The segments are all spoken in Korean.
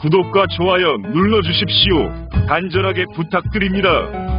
구독과 좋아요 눌러주십시오. 간절하게 부탁드립니다.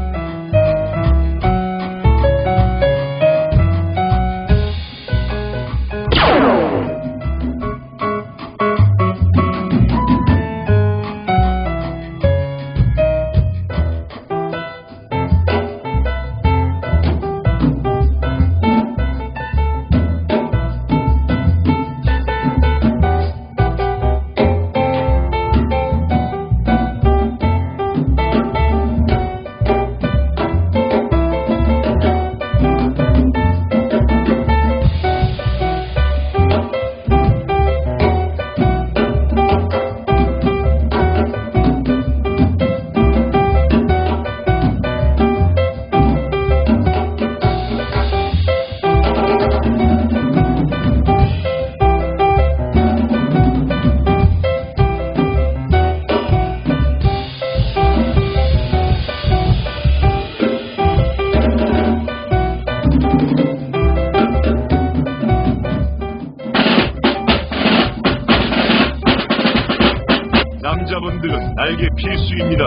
남자분들은 날개 필수입니다.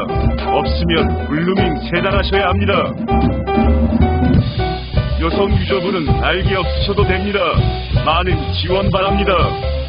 없으면 블루밍 세단하셔야 합니다. 여성 유저분은 날개 없으셔도 됩니다. 많은 지원 바랍니다.